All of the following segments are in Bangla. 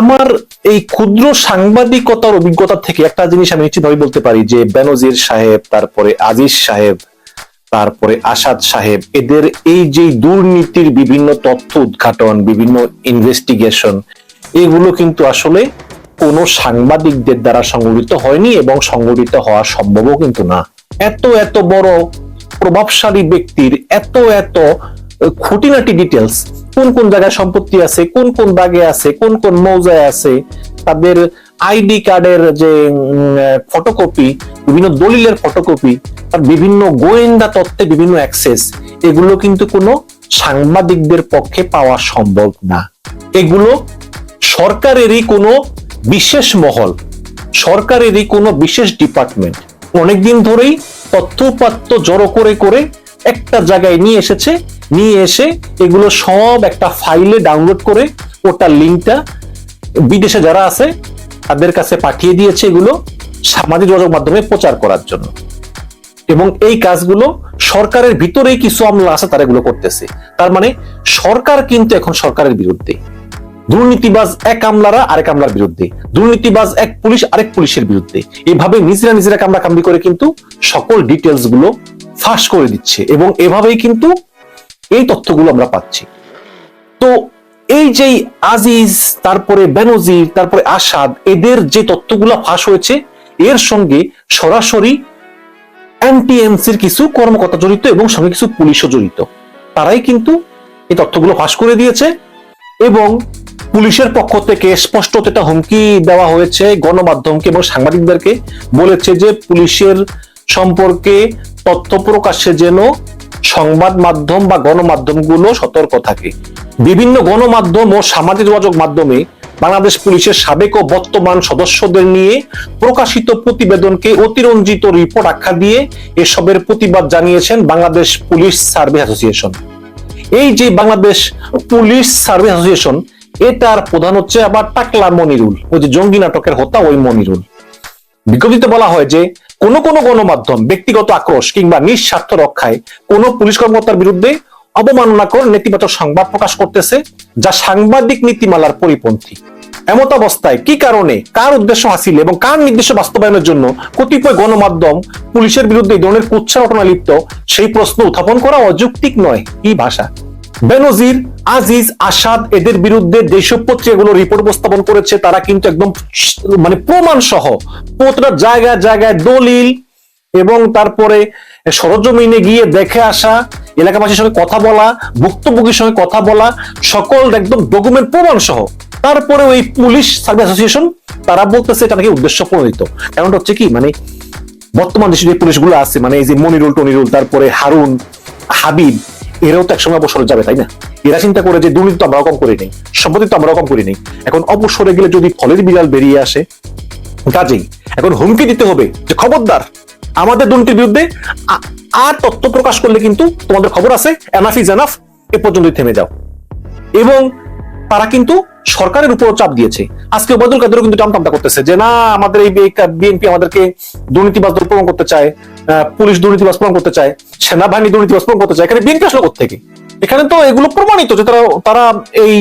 আমার এই ক্ষুদ্র সাংবাদিকতার অভিজ্ঞতা থেকে একটা জিনিস আমি নিশ্চিতভাবে বলতে পারি যে বেনজির সাহেব, তারপরে আজিজ সাহেব, তারপরে আসাদ সাহেব, এদের এই যে দুর্নীতির বিভিন্ন তথ্য উদ্ঘাটন, বিভিন্ন ইনভেস্টিগেশন এগুলো কিন্তু আসলে কোন সাংবাদিকদের দ্বারা সংগঠিত হয়নি এবং সংগঠিত হওয়া সম্ভবও কিন্তু না। এত এত বড় প্রভাবশালী ব্যক্তির এত এত খুঁটিনাটি ডিটেলস কোন কোন জায়গায় সম্পত্তি আছে, কোন কোন দাগে আছে, কোন কোন মৌজায় আছে, তাদের আইডি কার্ডের যে ফটোকপি বিভিন্ন দলিলের ফটোকপি আর বিভিন্ন গোয়েন্দা তত্ত্বে বিভিন্ন অ্যাক্সেস এগুলো কিন্তু কোনো সাংবাদিকদের পক্ষে পাওয়া সম্ভব না। এগুলো সরকারেরই কোনো বিশেষ মহল, সরকারেরই কোনো বিশেষ ডিপার্টমেন্ট অনেকদিন ধরেই তথ্যপাত্য জড়ো করে করে একটা জায়গায় নিয়ে এসেছে নিয়ে এসে এগুলো সব একটা ফাইলে ডাউনলোড করে ওটার লিঙ্কটা বিদেশে যারা আছে, তাদের কাছে পাঠিয়ে দিয়েছে এগুলো সামাজিক যোগাযোগ মাধ্যমে প্রচার করার জন্য। এবং এই কাজগুলো সরকারের ভিতরেই কিছু আমলা আছে, তারা এগুলো করতেছে। তার মানে সরকার কিন্তু এখন সরকারের বিরুদ্ধে। দুর্নীতিবাজ এক আমলারা আরেক আমলার বিরুদ্ধে। দুর্নীতিবাজ এক পুলিশ আরেক পুলিশের বিরুদ্ধে। এভাবে নিজেরা নিজেরা কামড়া কামড়ি করে কিন্তু সকল ডিটেলসগুলো ফাঁস করে দিচ্ছে। এবং এভাবেই কিন্তু এই তথ্যগুলো আমরা পাচ্ছি। তো এই যে আজিজ, তারপরে বেনজির, তারপরে আসাদ, এদের যে তথ্যগুলো ফাঁস হয়েছে, এর সঙ্গে সরাসরি এনটিএমসির কিছু কর্মকর্তা জড়িত এবং সঙ্গে কিছু পুলিশও জড়িত। তারাই কিন্তু এই তথ্যগুলো ফাঁস করে দিয়েছে এবং পুলিশের পক্ষ থেকে স্পষ্ট একটা হুমকি দেওয়া হয়েছে গণমাধ্যমকে এবং সাংবাদিকদেরকে, বলেছে যে পুলিশের সম্পর্কে তথ্য প্রকাশে যেন সংবাদ মাধ্যম বা গণমাধ্যমগুলো সতর্ক থাকে। বিভিন্ন গণমাধ্যম ও সামাজিক যোগাযোগ মাধ্যমে বাংলাদেশ পুলিশের সাবেক ও বর্তমান সদস্যদের নিয়ে প্রকাশিত প্রতিবেদনকে অতিরঞ্জিত রিপোর্ট আখ্যা দিয়ে এসবের প্রতিবাদ জানিয়েছেন বাংলাদেশ পুলিশ সার্ভিস অ্যাসোসিয়েশন। এই যে বাংলাদেশ পুলিশ সার্ভিস অ্যাসোসিয়েশন, এটার প্রধান হচ্ছে আবার টাকলা মনিরুল। ওই যে জঙ্গি নাটকের হত্যা ওই মনিরুল। বিজ্ঞপ্তিতে বলা হয় যে কোন কোন গণমাধ্যম, ব্যক্তিগত আক্রোশ কিংবা নিঃস্বার্থ রক্ষায় কোন পুলিশ কর্মকর্তার বিরুদ্ধে অবমাননাকর নেতিবাচক সংবাদ প্রকাশ করতেছে যা সাংবাদিক নীতিমালার পরিপন্থী। এমত অবস্থায় কি কারণে, কার উদ্দেশ্য হাসিল এবং কার নির্দেশ বাস্তবায়নের জন্য কতিপয় গণমাধ্যম পুলিশের বিরুদ্ধে এই ধরনের কুচ্ছা ঘটনা লিপ্ত, সেই প্রশ্ন উত্থাপন করা অযৌক্তিক নয়, কি ভাষা? বেনজির, আজিজ, আসাদ এদের বিরুদ্ধে যেসব পত্রিকাগুলো রিপোর্ট উপস্থাপন করেছে, তারা কিন্তু একদম মানে প্রমাণ সহ প্রতিটা জায়গায় জায়গায় দলিল এবং তারপরে সরজমিনে গিয়ে দেখে আসা, এলাকাবাসীর সঙ্গে কথা বলা, ভুক্তভোগীর সঙ্গে কথা বলা, সকল একদম ডকুমেন্ট প্রমাণ সহ তারপরে ওই পুলিশ সার্ভিস অ্যাসোসিয়েশন, তারা বলতেছে এটা নাকি উদ্দেশ্য প্রণোদিত কারণটা হচ্ছে কি মানে বর্তমান দেশে যে পুলিশগুলো আছে মানে এই যে মনিরুল, টনিরুল, তারপরে হারুন, হাবিব এরাও তো একসময় অবসরে যাবে, তাই না? এরা চিন্তা করে যে দুর্নীতি তো আমরা কম করি নেই, সম্পত্তি তো আমরা কম করি নেই। এখন অবসরে গেলে যদি ফলের বিড়াল বেরিয়ে আসে, কাজেই। এখন হুমকি দিতে হবে যে খবরদার, আমাদের দুর্নীতির বিরুদ্ধে আর তথ্য প্রকাশ করলে কিন্তু তোমাদের খবর আছে এনাফ ইজ এনাফ এ পর্যন্ত থেমে যাও। এবং তারা কিন্তু সরকারের উপর চাপ দিয়েছে। আজকে ওবায়দুল কাদেরও কিন্তু টামটামটা করতেছে যে, না, আমাদের এই বিএনপি আমাদেরকে দুর্নীতিবাজ প্রমাণ করতে চায়। পুলিশ দুর্নীতিবাজ প্রমাণ করতে চায়, সেনাবাহিনী দুর্নীতিবাজ প্রমাণ করতে চায়, এখানে বিএনপি আসলে থেকে এখানে তো এগুলো প্রমাণিত যে তারা তারা এই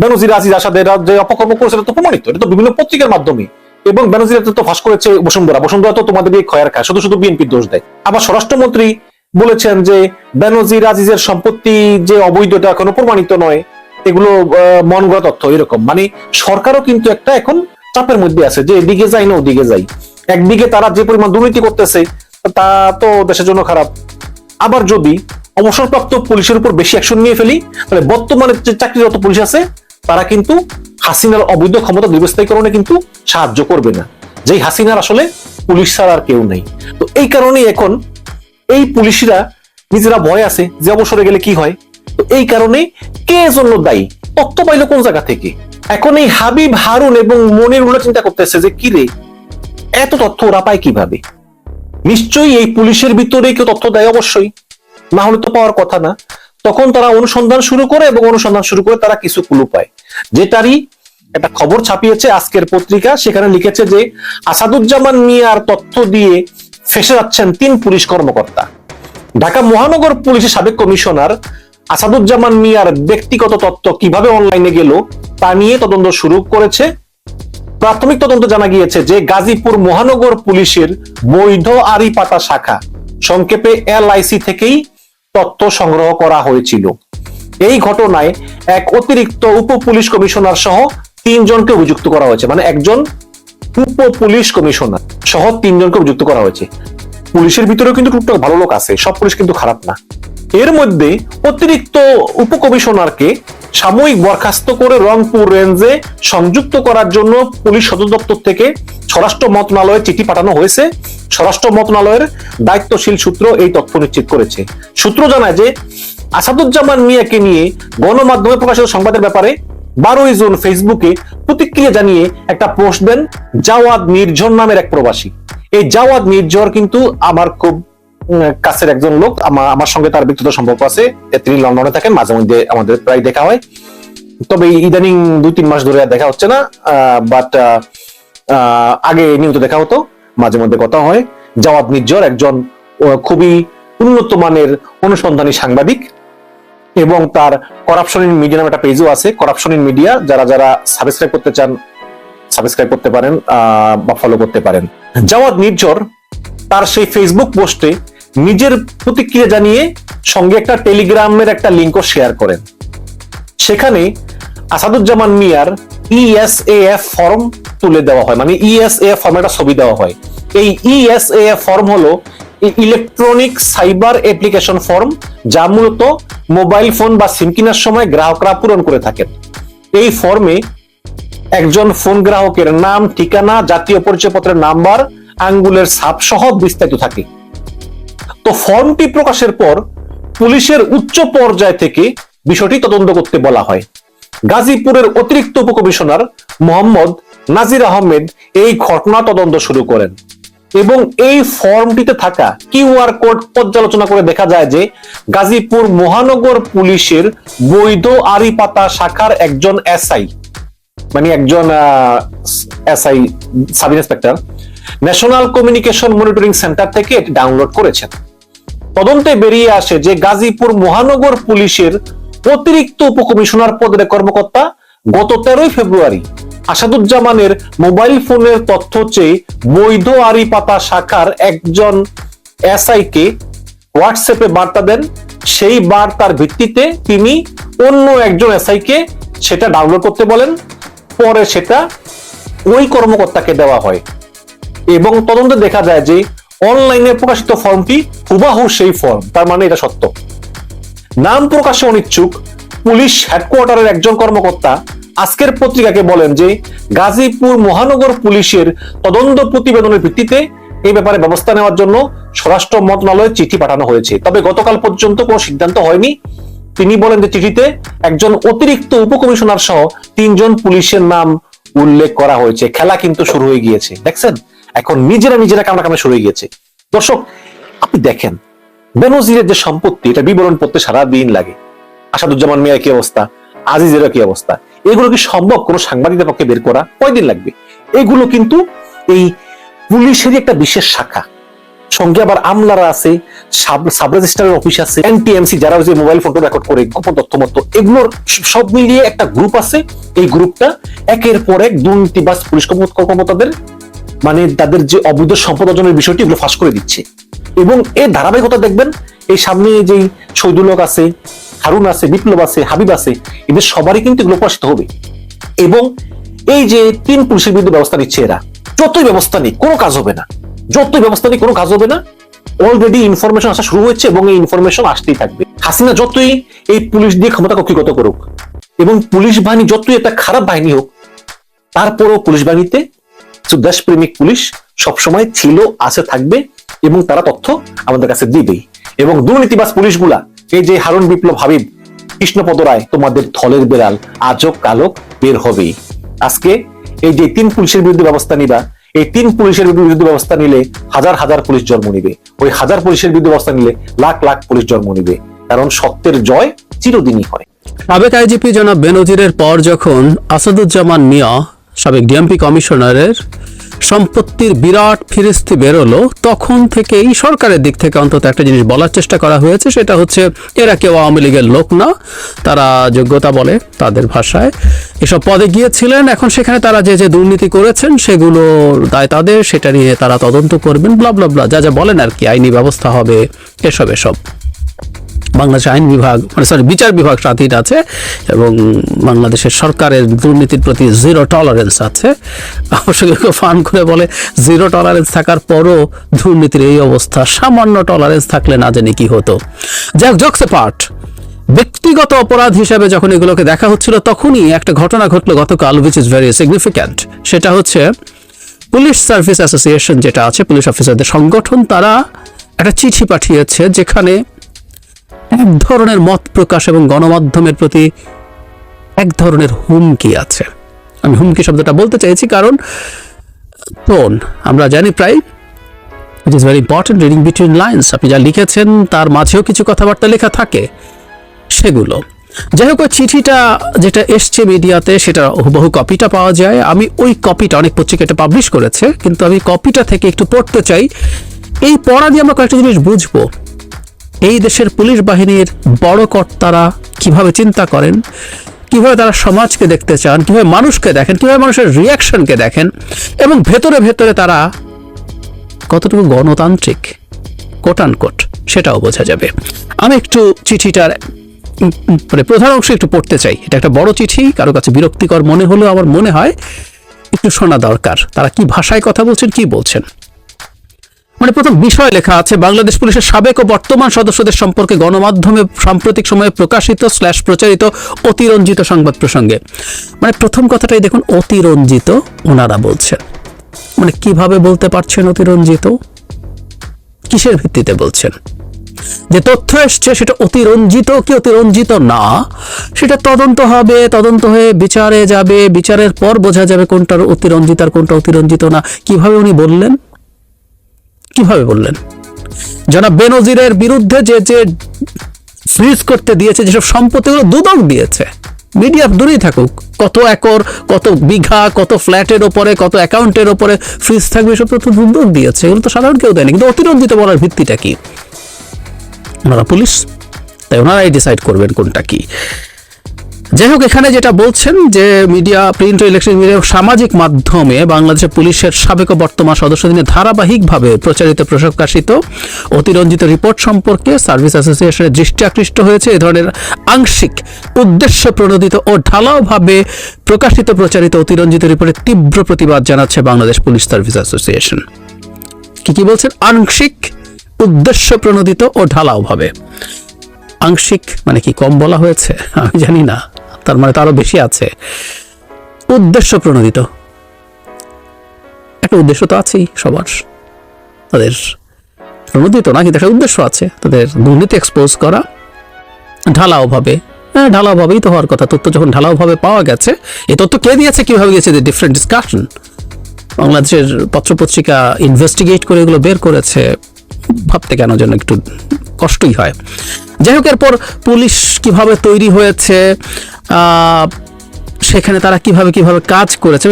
বেনজির, আজিজ, আসাদের যে অপকর্ম করেছে তো প্রমাণিত, এটা তো বিভিন্ন পত্রিকার মাধ্যমে। এবং বেনজির তো ফাঁস করেছে বসুন্ধরা বসুন্ধরা তো তোমাদের এই খয়ার খায়, শুধু শুধু বিএনপির দোষ দেয়। আবার স্বরাষ্ট্রমন্ত্রী বলেছেন যে বেনজির, আজিজের সম্পত্তি যে অবৈধ, এটা এখনও প্রমাণিত নয়। এগুলো মন গড়া তথ্য, এরকম। মানে সরকারও কিন্তু একটা এখন চাপের মধ্যে আছে, যে এদিকে যাই না ওদিকে যাই। একদিকে তারা যে পরিমাণ দুর্নীতি করতেছে তা তো দেশের জন্য খারাপ। আবার যদি অবসরপ্রাপ্ত পুলিশের উপর বেশি অ্যাকশন নিয়ে ফেলি, তাহলে বর্তমানে যে চাকরিরত পুলিশ আছে, তারা কিন্তু হাসিনার অবৈধ ক্ষমতা দীর্ঘস্থায়ীকরণে কিন্তু সাহায্য করবে না। যেই হাসিনার আসলে পুলিশ ছাড়া আর কেউ নেই। তো এই কারণেই এখন এই পুলিশরা নিজেরা ভয় আছে যে অবসরে গেলে কি হয়। তো এই কারণে কে জন্য দায়ী? তথ্য পাইলো কোন জায়গা থেকে? এখন এই হাবিব হারুন এবং মনির উল্লা চিন্তা করতেছে যে কি রে এত তথ্য ওরা পায় কীভাবে? নিশ্চয়ই এই পুলিশের ভিতরে কেউ তথ্য দেয় অবশ্যই। না হলে তো পাওয়ার কথা না। তখন তারা অনুসন্ধান শুরু করে এবং অনুসন্ধান শুরু করে তারা কিছু কুলু পায়। যেটারই একটা খবর ছাপিয়েছে আজকের পত্রিকা, সেখানে লিখেছে যে আসাদুজ্জামান মিয়ার তথ্য দিয়ে ফেসে যাচ্ছেন তিন পুলিশ কর্মকর্তা। ঢাকা মহানগর পুলিশের সাবেক কমিশনার আসাদুজ্জামান মিয়ার ব্যক্তিগত তথ্য কীভাবে অনলাইনে গেল, তা নিয়ে তদন্ত শুরু করেছে প্রাথমিক তদন্ত জানা গিয়েছে যে গাজীপুর মহানগর পুলিশের বৈধ আরিপাতা শাখা সংক্ষেপে এলআইসি থেকেই তথ্য সংগ্রহ করা হয়েছিল। এই ঘটনায় এক অতিরিক্ত উপ পুলিশ কমিশনার সহ তিনজনকে অভিযুক্ত করা হয়েছে। মানে একজন উপ পুলিশ কমিশনার সহ তিনজনকে অভিযুক্ত করা হয়েছে। পুলিশের ভিতরেও কিন্তু টুকটাক ভালো লোক আছে, সব পুলিশ কিন্তু খারাপ না। এর মধ্যে অতিরিক্ত উপকমিশনারকে সাময়িক বরখাস্ত করে রংপুর রেঞ্জে সংযুক্ত করার জন্য পুলিশ সদর দপ্তর থেকে স্বরাষ্ট্র মন্ত্রণালয়ে চিঠি পাঠানো হয়েছে। স্বরাষ্ট্র মন্ত্রণালয়ের দায়িত্বশীল সূত্র এই তথ্য নিশ্চিত করেছে। সূত্র জানায় যে আসাদুজ্জামান মিয়াকে নিয়ে গণমাধ্যমে প্রকাশিত সংবাদের ব্যাপারে বারোই জুন ফেসবুকে প্রতিক্রিয়া জানিয়ে একটা পোস্ট দেন জাওয়াদ নির্ঝর নামের এক প্রবাসী। এই জাওয়াদ নির্ঝর কিন্তু আমার খুব কাছের একজন লোক আমার সঙ্গে তার ব্যক্তিগত সম্পর্ক আছে। তিনি লন্ডনে থাকেন, মাঝে মধ্যে আমাদের প্রায় দেখা হয়। তবে ইদানিং দুই, তিন মাস ধরে দেখা হচ্ছে না বাট আগে নিয়মিত দেখা হতো, মাঝে মধ্যে কথা হয়। জাওয়াদ নির্ঝর একজন খুবই উন্নত মানের অনুসন্ধানী সাংবাদিক এবং তার করাপশন ইন মিডিয়া নামে একটা পেজও আছে। করাপশন ইন মিডিয়া যারা যারা সাবস্ক্রাইব করতে চান সাবস্ক্রাইব করতে পারেন বা ফলো করতে পারেন। জাওয়াদ নির্ঝর তার সেই ফেসবুক পোস্টে নিজের প্রতিক্রিয়া জানিয়ে সঙ্গে একটা টেলিগ্রামের একটা লিঙ্কও শেয়ার করেন। সেখানে আসাদুজ্জামান মিয়ার E ইএসএএফ ফর্ম তুলে দেওয়া হয়। মানে ইএসএএফ ফর্মে একটা ছবি দেওয়া হয়। এই E ইএসএএফ ফর্ম হলো ইলেকট্রনিক সাইবার অ্যাপ্লিকেশন ফর্ম যা মূলত মোবাইল ফোন বা সিম কেনার সময় গ্রাহকরা পূরণ করে থাকেন। এই ফর্মে একজন ফোন গ্রাহকের নাম, ঠিকানা, জাতীয় পরিচয়পত্রের নাম্বার আঙ্গুলের ছাপ সহ বিস্তারিত থাকে। তো ফর্মটি প্রকাশের পর পুলিশের উচ্চ পর্যায় থেকে বিষয়টি তদন্ত করতে বলা হয়। গাজীপুরের অতিরিক্ত উপকমিশনার মোহাম্মদ নাজির আহমেদ এই ঘটনা তদন্ত শুরু করেন এবং এই ফর্মটিতে থাকা কিউআর কোড পর্যালোচনা করে দেখা যায় যে গাজীপুর মহানগর পুলিশের বৈধ আরিপাতা শাখার একজন এসআই মানে একজন SI sub inspector national communication monitoring centre থেকে এটি ডাউনলোড করেছেন। তদন্তে বেরিয়ে আসে যে গাজীপুর মহানগর পুলিশের অতিরিক্ত উপকমিশনার পদের কর্মকর্তা গত তেরোই ফেব্রুয়ারি আসাদুজ্জামানের মোবাইল ফোনের তথ্য চেয়ে বৈধ আরি পাতা শাখার একজন এসআই কে হোয়াটসঅ্যাপে বার্তা দেন। সেই বার্তার ভিত্তিতে তিনি অন্য একজন এসআই কে সেটা ডাউনলোড করতে বলেন। পরে সেটা ওই কর্মকর্তাকে দেওয়া হয়। এবং তদন্তে দেখা যায় যে অনলাইনে প্রকাশিত ফর্মটি হুবাহু সেই ফর্ম, তার মানে এটা সত্য। নাম প্রকাশে অনিচ্ছুক, পুলিশ হেডকোয়ার্টারের একজন কর্মকর্তা আজকের পত্রিকাকে বলেন যে, গাজীপুর মহানগর পুলিশের তদন্ত প্রতিবেদনের ভিত্তিতে এই ব্যাপারে ব্যবস্থা নেওয়ার জন্য স্বরাষ্ট্র মন্ত্রণালয়ে চিঠি পাঠানো হয়েছে। তবে গতকাল পর্যন্ত কোনো সিদ্ধান্ত হয়নি। তিনি বলেন যে চিঠিতে একজন অতিরিক্ত উপকমিশনার সহ তিনজন পুলিশের নাম উল্লেখ করা হয়েছে। খেলা কিন্তু শুরু হয়ে গিয়েছে। দেখছেন? এখন নিজেরা নিজেরা কামড়া কামড়া হয়ে গিয়েছে। দর্শক, আপনি দেখেন, বেনজিরের যে সম্পত্তি, এটা বিবরণ পড়তে সারা দিন লাগে। আসাদুজ্জামান মিয়ার কি অবস্থা? আজিজেরও কি অবস্থা? এগুলো কি সম্ভব কোনো সাংবাদিকের পক্ষে বের করা? কয়দিন লাগবে? এগুলো কিন্তু এই পুলিশেরই একটা বিশেষ শাখা। সঙ্গে আবার আমলারা আছে, সাব রেজিস্ট্রারের অফিস আছে, এনটিএমসি যারা যে মোবাইল ফটো রেকর্ড করে গোপন তথ্য, মতো, এগুলোর সব মিলিয়ে একটা গ্রুপ আছে। এই গ্রুপটা একের পর এক দুর্নীতিবাজ পুলিশ কর্মকর্তাদের মানে তাদের যে অবৈধ সম্পদ অর্জনের বিষয়টি এগুলো ফাঁস করে দিচ্ছে। এবং এর ধারাবাহিকতা দেখবেন, এই সামনে যেই শহীদুলক আছে, হারুন আছে, বিপ্লব আছে, হাবিব আছে, এদের সবারই কিন্তু এগুলো প্রকাশিত হবে। এবং এই যে তিন পুলিশের বিরুদ্ধে ব্যবস্থা নিচ্ছে এরা, যতই ব্যবস্থা নেই কোনো কাজ হবে না। যতই ব্যবস্থা নেই কোনো কাজ হবে না। অলরেডি ইনফরমেশন আসা শুরু হয়েছে এবং এই ইনফরমেশন আসতেই থাকবে। হাসিনা যতই এই পুলিশ দিয়ে ক্ষমতা কক্ষিগত করুক, এবং পুলিশ বাহিনী যতই একটা খারাপ বাহিনী হোক, তারপরও পুলিশ বাহিনীতে কিছু দেশপ্রেমিক পুলিশ সবসময় ছিল, আছে, থাকবে এবং তারা তথ্য আমাদের কাছে দিবেই। এবং দুর্নীতিবাজ পুলিশগুলা, এই যে হারুন বিপ্লব হাবিব, কৃষ্ণপদ রায়, তোমাদের থলের বেড়াল, আজও কালক বের হবেই। আজকে এই যে তিন পুলিশের বিরুদ্ধে ব্যবস্থা নিবা, এই তিন পুলিশের বিরুদ্ধে ব্যবস্থা নিলে হাজার হাজার পুলিশ জন্ম নিবে। ওই হাজার পুলিশের বিরুদ্ধে ব্যবস্থা নিলে লাখ লাখ পুলিশ জন্ম নিবে। কারণ সত্যের জয় চিরদিনই হয়। সাবেক আইজিপি জনাব বেনজিরের পর যখন আসাদুজ্জামান মিয়া, সাবেক ডিএমপি কমিশনারের সম্পত্তির বিরাট ফিরিস্তি বেরোলো, তখন থেকেই সরকারের দিক থেকে অন্তত একটা জিনিস বলার চেষ্টা করা হয়েছে, সেটা হচ্ছে এরা কেউ আওয়ামী লীগের লোক না, তারা যোগ্যতা বলে তাদের ভাষায়। এসব পদে গিয়েছিলেন, এখন সেখানে তারা যে যে দুর্নীতি করেছেন সেগুলো দায় তাদের, সেটা নিয়ে তারা তদন্ত করবেন, ব্লা ব্লা ব্লা, যা যা বলেন আর কি, আইনি ব্যবস্থা হবে, এসব এসব। বাংলাদেশ আইন বিভাগ মানে সরি বিচার বিভাগ স্বাধীন আছে এবং বাংলাদেশের সরকারের দুর্নীতির প্রতি জিরো টলারেন্স আছে। অবশ্য কেউ করে বলে জিরো টলারেন্স থাকার পরও দুর্নীতির এই অবস্থা, সামান্য টলারেন্স থাকলে না জানি কি হতো। যাক জকসে পার্ট ব্যক্তিগত অপরাধ হিসাবে যখন এগুলোকে দেখা হচ্ছিল, তখনই একটা ঘটনা ঘটলো গতকাল উইচ ইজ ভেরি সিগনিফিক্যান্ট সেটা হচ্ছে পুলিশ সার্ভিস অ্যাসোসিয়েশন যেটা আছে, পুলিশ অফিসারদের সংগঠন, তারা একটা চিঠি পাঠিয়েছে যেখানে এক ধরনের মত প্রকাশ এবং গণমাধ্যমের প্রতি এক ধরনের হুমকি আছে। আমি হুমকি শব্দটা বলতে চাইছি কারণ টোন আমরা জানি প্রায় it is very important reading between lines আপনি যা লিখেছেন, তার মাঝেও কিছু কথাবার্তা লেখা থাকে সেগুলো। যাই হোক, ওই চিঠিটা যেটা এসছে মিডিয়াতে, সেটা বহু কপিটা পাওয়া যায়। আমি ওই কপিটা অনেক পত্রিকা এটা পাবলিশ করেছে, কিন্তু আমি কপিটা থেকে একটু পড়তে চাই। এই পড়া দিয়ে আমরা কয়েকটা জিনিস বুঝব। এই দেশের পুলিশ বাহিনীর বড় কর্তারা কীভাবে চিন্তা করেন? কীভাবে তারা সমাজকে দেখতে চান? কীভাবে মানুষকে দেখেন? কীভাবে মানুষের রিয়াকশনকে দেখেন? এবং ভেতরে ভেতরে তারা কতটুকু গণতান্ত্রিক? কোটান কোট সেটাও বোঝা যাবে। আমি একটু চিঠিটার মানে প্রধান অংশ একটু পড়তে চাই। এটা একটা বড় চিঠি, কারও কাছে বিরক্তিকর মনে হলেও আমার মনে হয়, একটু শোনা দরকার। তারা কি ভাষায় কথা বলছেন, কি বলছেন? মানে প্রথম বিষয় লেখা আছে, বাংলাদেশ পুলিশের সাবেক ও বর্তমান সদস্যদের সম্পর্কে গণমাধ্যমে সাম্প্রতিক সময়ে প্রকাশিত স্ল্যাশ প্রচারিত অতিরঞ্জিত সংবাদ প্রসঙ্গে। মানে প্রথম কথাটাই দেখুন, অতিরঞ্জিত ওনারা বলছেন। মানে কীভাবে বলতে পারছেন অতিরঞ্জিত? কিসের ভিত্তিতে বলছেন? যে তথ্য এসছে সেটা অতিরঞ্জিত কি অতিরঞ্জিত না, সেটা তদন্ত হবে, তদন্ত হয়ে বিচারে যাবে, বিচারের পর বোঝা যাবে কোনটার অতিরঞ্জিত আর কোনটা অতিরঞ্জিত না। কীভাবে উনি বললেন? কীভাবে বললেন? জনাব বেনজিরের বিরুদ্ধে যে যে ফ্রিজ করতে দিয়েছে, যেসব সম্পত্তিগুলো দুদক দিয়েছে মিডিয়া দূরেই থাকুক, কত একর, কত বিঘা, কত ফ্ল্যাটের ওপরে, কত অ্যাকাউন্টের ওপরে ফ্রিজ থাকবে, এসব তো দুদক দিয়েছে, এগুলো তো সাধারণ কেউ দেয়নি, কিন্তু অতিরঞ্জিত বলার ভিত্তিটা কি? ওনারা পুলিশ, তাই ওনারাই ডিসাইড করবেন কোনটা কি। যাই হোক এখানে যেটা বলছেন যে মিডিয়া, প্রিন্ট ইলেকট্রিক মিডিয়া সামাজিক মাধ্যমে বাংলাদেশের পুলিশের সাবেক ও বর্তমান সদস্যদের নিয়ে ধারাবাহিকভাবে প্রচারিত প্রকাশিত অতিরঞ্জিত রিপোর্ট সম্পর্কে সার্ভিস অ্যাসোসিয়েশনের দৃষ্টি আকৃষ্ট হয়েছে। এ ধরনের আংশিক, উদ্দেশ্য প্রণোদিত ও ঢালাওভাবে প্রকাশিত, প্রচারিত, অতিরঞ্জিত রিপোর্টের তীব্র প্রতিবাদ জানাচ্ছে বাংলাদেশ পুলিশ সার্ভিস অ্যাসোসিয়েশন। কি কি বলছেন? আংশিক, উদ্দেশ্য প্রণোদিত ও ঢালাওভাবে। আংশিক মানে কি কম বলা হয়েছে? আমি জানি না। তার মানে তারও বেশি আছে। উদ্দেশ্য প্রণোদিত। একটা উদ্দেশ্য তো আছেই সবার। তাদের প্রণোদিত না কিন্তু একটা উদ্দেশ্য আছে। তাদের দুর্নীতি এক্সপোজ করা ঢালাওভাবে হ্যাঁ ঢালাওভাবেই তো হওয়ার কথা। তথ্য যখন ঢালাওভাবে পাওয়া গেছে এই তথ্য কে দিয়েছে, কীভাবে গেছে ডিফারেন্ট ডিসকাশন বাংলাদেশের পত্রপত্রিকা ইনভেস্টিগেট করে এগুলো বের করেছে। ভাবতে কেন যেন একটু কষ্টই হয়। যাই হোক, এরপর পুলিশ কীভাবে তৈরি হয়েছে সেখানে তারা কীভাবে কীভাবে কাজ করেছে